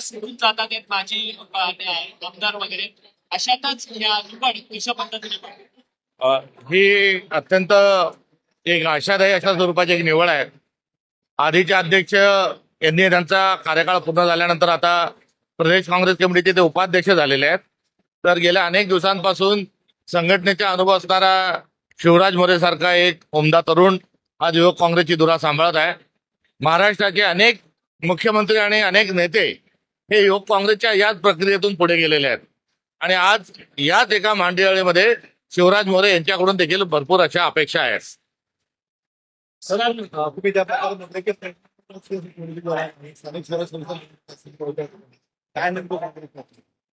सोडून जातात आहेत माजी आमदार वगैरे. अशातच या निवड कशा पद्धतीने ही अत्यंत एक आशादायी अशा स्वरूपाची एक निवड आहे. आधीचे अध्यक्ष यांनी त्यांचा कार्यकाळ पूर्ण झाल्यानंतर आता प्रदेश काँग्रेस कमिटीचे ते उपाध्यक्ष झालेले आहेत. तर गेल्या अनेक दिवसांपासून संघटनेचा अनुभव असणारा शिवराज मोरे सारखा एक उमदा तरुण आज युवक काँग्रेसची धुरा सांभाळत आहे. महाराष्ट्राचे अनेक मुख्यमंत्री आणि अनेक नेते हे युवक काँग्रेसच्या याच प्रक्रियेतून पुढे गेलेले आहेत. आणि आज याच एका मांडियाळीमध्ये शिवराज मोरे यांच्याकडून देखील भरपूर अशा अपेक्षा आहेत.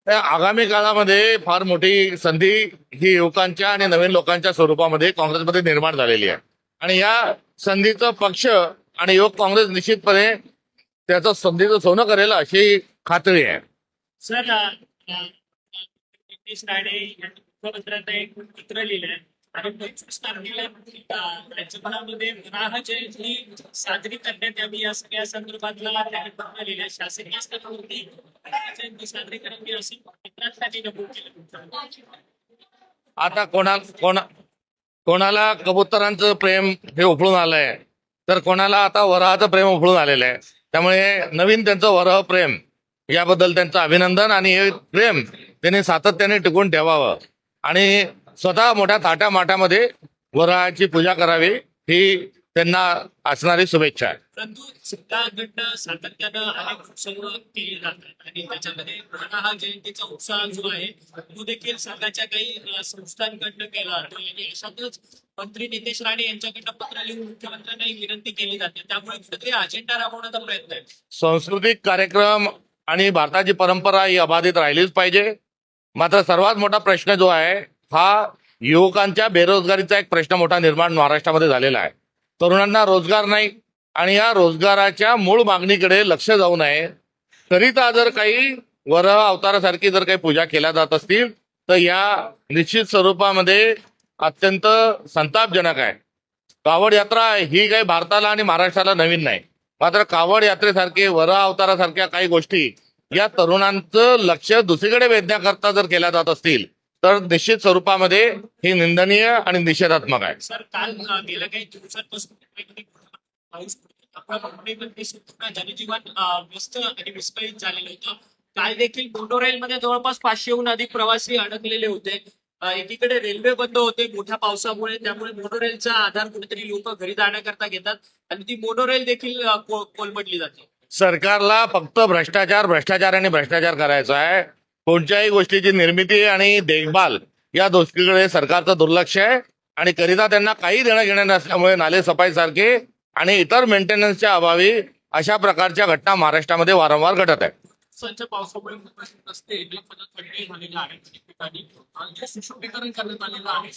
त्या आगामी काळामध्ये फार मोठी संधी ही युवकांच्या आणि नवीन लोकांच्या स्वरूपामध्ये काँग्रेसमध्ये निर्माण झालेली आहे. आणि या संधीचं पक्ष आणि युवक काँग्रेस निश्चितपणे त्याचं संधीचं सोनं करेल अशी खात्री आहे. सर अ, अ, नितीश राणे यांनी मुख्यमंत्र्यांना एक पत्र लिहिलंय. आणि पंचवीस तारखेला अ, राज्यभरामध्ये वराह जयंती साजरी करण्यात यावी या सगळ्या संदर्भातला त्यांनी पत्र लिहिलंय. शासकीय स्तरावरती वराह जयंती साजरी करावी असं पत्रात त्यांनी नमूद केलं. आता कोणा कोणा कोणाला कबुतरांचं प्रेम हे उफळून आलंय तर कोणाला आता वराहाचं प्रेम उफळून आलेलं आहे. त्यामुळे नवीन त्यांचं वराह प्रेम याबद्दल त्यांचं अभिनंदन आणि हे प्रेम त्यांनी सातत्याने टिकून ठेवावं. आणि स्वतः मोठ्या थाट्या माठामध्ये वराहाची पूजा करावी ही त्यांना असणारी शुभेच्छा आहे. परंतु सरकारकडनं सातत्यानं अनेक उत्सव केले जातात आणि त्याच्यामध्ये वराह जयंतीचा उत्साह जो आहे तो देखील संघाच्या काही संस्थांकडनं केला जातो. आणि अशातच मंत्री नितेश राणे यांच्याकडनं पत्र लिहून मुख्यमंत्र्यांना ही विनंती केली जाते. त्यामुळे कुठेतरी अजेंडा राबवण्याचा प्रयत्न आहे. सांस्कृतिक कार्यक्रम आणि भारताची परंपरा ही अबाधित राहिलीच पाहिजे. मात्र सर्वात मोठा प्रश्न जो आहे हा युवकांच्या बेरोजगारीचा एक प्रश्न मोठा निर्माण महाराष्ट्रामध्ये झालेला आहे. तरुणांना रोजगार नाही आणि या रोजगाराच्या मूळ मागणीकडे लक्ष जाऊ नये. करिता जर काही वर अवतारासारखी जर काही पूजा केल्या जात असतील तर या निश्चित स्वरूपामध्ये अत्यंत संतापजनक आहे. कावड यात्रा ही काही भारताला आणि महाराष्ट्राला नवीन नाही. मात्र कावड यात्रेसारखे वर अवतारासारख्या काही गोष्टी या तरुणांचं लक्ष दुसरीकडे वेधण्याकरता जर केल्या जात असतील तर निश्चित स्वरूपामध्ये ही निंदनीय आणि निषेधात्मक आहे. सर काल गेल्या काही दिवसांपासून जनजीवन व्यस्त आणि विस्कळीत झालेलं होतं. काल देखील मोनोरेलमध्ये जवळपास पाचशेहून अधिक प्रवासी अडकलेले होते. एकीकडे रेल्वे बंद होते मोठ्या पावसामुळे त्यामुळे मोनोरेलचा आधार कुठेतरी लोक घरी जाण्याकरता घेतात आणि ती मोनोरेल देखील कोलमडली जाते. सरकारला फक्त भ्रष्टाचार भ्रष्टाचार आणि भ्रष्टाचार करायचा आहे. कोणत्याही गोष्टीची निर्मिती आणि देखभाल या गोष्टीकडे सरकारचं दुर्लक्ष आहे. आणि करिता त्यांना काही देणं घेणं नसल्यामुळे नाले सफाई सारखे आणि इतर मेंटेनन्सच्या अभावी अशा प्रकारच्या घटना महाराष्ट्रामध्ये वारंवार घडत आहेत. संच पावसामुळे रस्ते एकदम खड्डे झालेले आहेत अनेक ठिकाणी जे सुशोभीकरण करण्यात आलेलं आहे.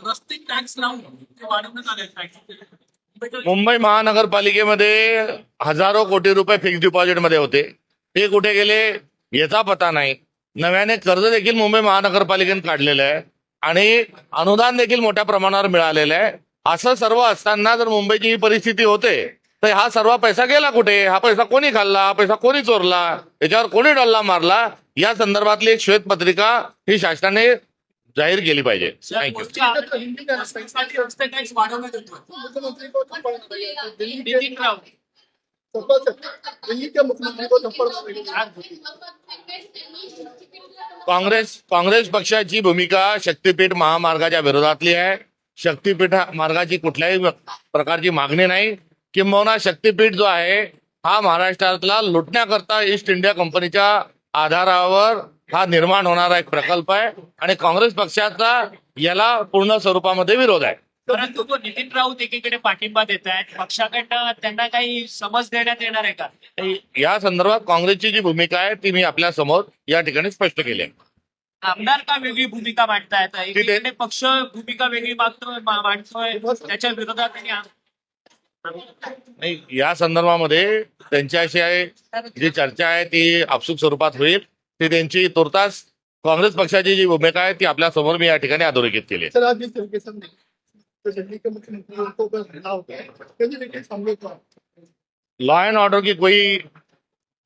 रस्ते टॅक्स लावून ते वाढवण्यात आले टॅक्स मुंबई महानगरपालिकेमध्ये हजारो कोटी रुपये फिक्स डिपॉझिटमध्ये होते. ते कुठे गेले? याचा पता नाही. नव्याने कर्ज देखील मुंबई महानगरपालिकेने काढलेलं आहे. आणि अनुदान देखील मोठ्या प्रमाणावर मिळालेलं आहे. असं सर्व असताना जर मुंबईची ही परिस्थिती होते तर हा सर्व पैसा गेला कुठे? हा पैसा कोणी खाल्ला? हा पैसा कोणी चोरला? याच्यावर कोणी डल्ला मारला? या संदर्भातली एक श्वेतपत्रिका ही शासनाने जाहीर केली पाहिजे। काँग्रेस काँग्रेस पक्षाची भूमिका शक्तीपीठ महामार्गाच्या विरोधातली आहे. शक्तीपीठ मार्गाची कुठल्याही प्रकारची मागणी नाही. किंबहुना शक्तीपीठ जो आहे हा महाराष्ट्रातला लुटण्याकरता ईस्ट इंडिया कंपनीच्या आधारावर हा निर्माण होणारा एक प्रकल्प आहे आणि काँग्रेस पक्षाचा याला पूर्ण स्वरूपामध्ये विरोध आहे. परंतु तो नितीन राऊत एकीकडे पाठिंबा देत आहेत पक्षाकडनं त्यांना काही समज देण्यात येणार आहे का? या संदर्भात काँग्रेसची जी भूमिका आहे ती मी आपल्यासमोर या ठिकाणी स्पष्ट केली आहे. आमदार का वेगळी भूमिका मांडतायत? पक्ष भूमिका वेगळी मागतोय मांडतोय त्याच्या विरोधात नाही या संदर्भामध्ये त्यांच्याशी आहे जी चर्चा आहे ती आपसूक स्वरूपात होईल. ती त्यांची तुर्तास काँग्रेस पक्षाची जी भूमिका आहे ती आपल्यासमोर मी या ठिकाणी अधोरेखित केली लॉ एंड ऑर्डर की कोई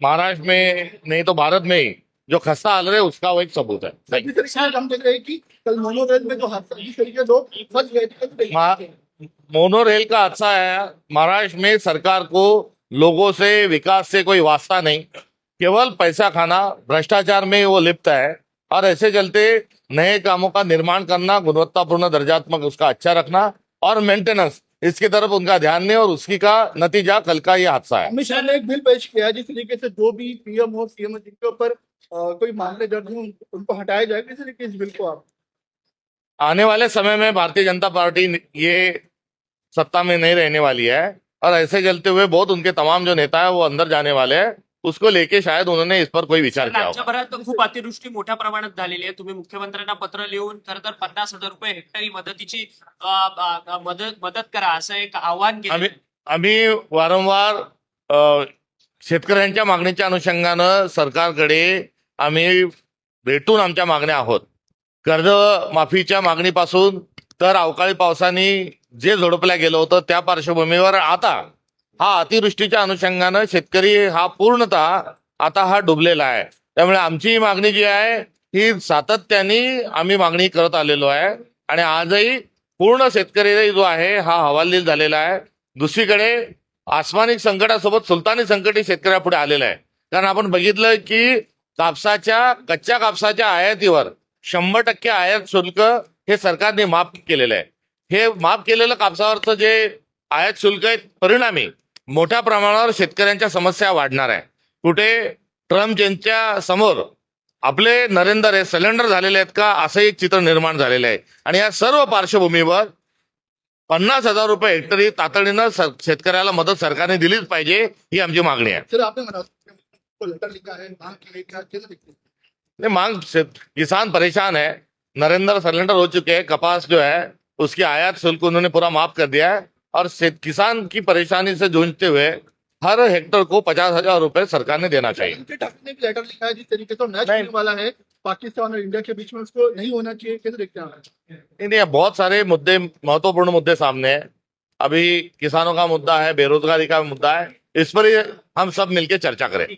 महाराष्ट्र में नहीं तो भारत में ही. जो खस्ता हाल रहे उसका वो एक सबूत है. सर, जिस तरीके से हम देख रहे हैं कि कल मोनो रेल में जो हादसा जिस तरीके लोग फंस गए थे तो मा- मोनो रेल का हादसा है। महाराष्ट्र में सरकार को लोगों से विकास से कोई वास्ता नहीं। केवल पैसा खाना भ्रष्टाचार में वो लिप्त है और ऐसे चलते नए कामों का निर्माण करना गुणवत्तापूर्ण दर्जात्मक उसका अच्छा रखना और मेंटेनेंस इसकी तरफ़ उनका ध्यान नहीं और उसकी का नतीजा कल का ये हादसा है। अमित शाह ने एक बिल पेश किया जिस तरीके से जो भी पीएम हो सीएम जिनके ऊपर कोई मामले दर्ज हो उनको हटाया जाए किस तरीके इस बिल को आप? आने वाले समय में भारतीय जनता पार्टी ये सत्ता में नहीं रहने वाली है। और ऐसे चलते हुए बहुत उनके तमाम जो नेता है वो अंदर जाने वाले हैं। उसको लेके शायद उन्होंने इस पर कोई विचार किया खूप अतिवृष्टी मोठ्या प्रमाणात झालेली आहे. तुम्ही मुख्यमंत्र्यांना पत्र लिहून खरं तर पन्नास हजार रुपये हेक्टरी मदतीची मदत मदत करा असं एक आव्हान आम्ही केलं. आम्ही वारंवार शेतकऱ्यांच्या मागणीच्या अनुषंगानं सरकारकडे आम्ही भेटून आमच्या मागण्या आहोत. कर्ज माफीच्या मागणीपासून तर अवकाळी पावसाने जे झोडपल्या गेलं होतं त्या पार्श्वभूमीवर आता हा अतिवृष्टीच्या अनुषंगानं शेतकरी हा पूर्णतः आता हा डुबलेला आहे. त्यामुळे आमची मागणी जी आहे ही सातत्याने आम्ही मागणी करत आलेलो आहे. आणि आजही पूर्ण शेतकरी जो आहे हा हवालदिल झालेला आहे. दुसरीकडे आसमानिक संकटासोबत सुलतानी संकटही शेतकऱ्यापुढे आलेलं आहे. कारण आपण बघितलं की कापसाच्या कच्च्या कापसाच्या आयातीवर शंभर टक्के आयात शुल्क हे सरकारने माफ केलेलं आहे. हे माफ केलेलं कापसावरचं जे आयात शुल्क आहे परिणामी मोठ्या प्रमाणावर शेतकऱ्यांच्या समस्या वाढणार आहे. कुठे ट्रम्प यांच्या समोर आपले नरेंद्र हे सिलेंडर झालेले आहेत का असं एक चित्र निर्माण झालेलं आहे. आणि या सर्व पार्श्वभूमीवर पन्नास हजार रुपये हेक्टरी तातडीनं शेतकऱ्याला मदत सरकारने दिलीच पाहिजे ही आमची मागणी आहे. मांग किसान परेशान है नरेंद्र सिलेंडर हो चुके हैं कपास जो है उसकी आयात शुल्क उन्होंने पूरा माफ़ कर दिया है। और किसान की परेशानी से जूझते हुए हर हेक्टर को पचास हज़ार रूपए सरकार ने देना चाहिए। ने भी लेटर लिखा है जिस तरीके से मैच होने वाला है पाकिस्तान और इंडिया के बीच में उसको नहीं होना चाहिए कैसे देखते हैं आप? नहीं नहीं बहुत सारे मुद्दे महत्वपूर्ण मुद्दे सामने हैं। अभी किसानों का मुद्दा है बेरोजगारी का मुद्दा है इस पर ही हम सब मिलकर चर्चा करें।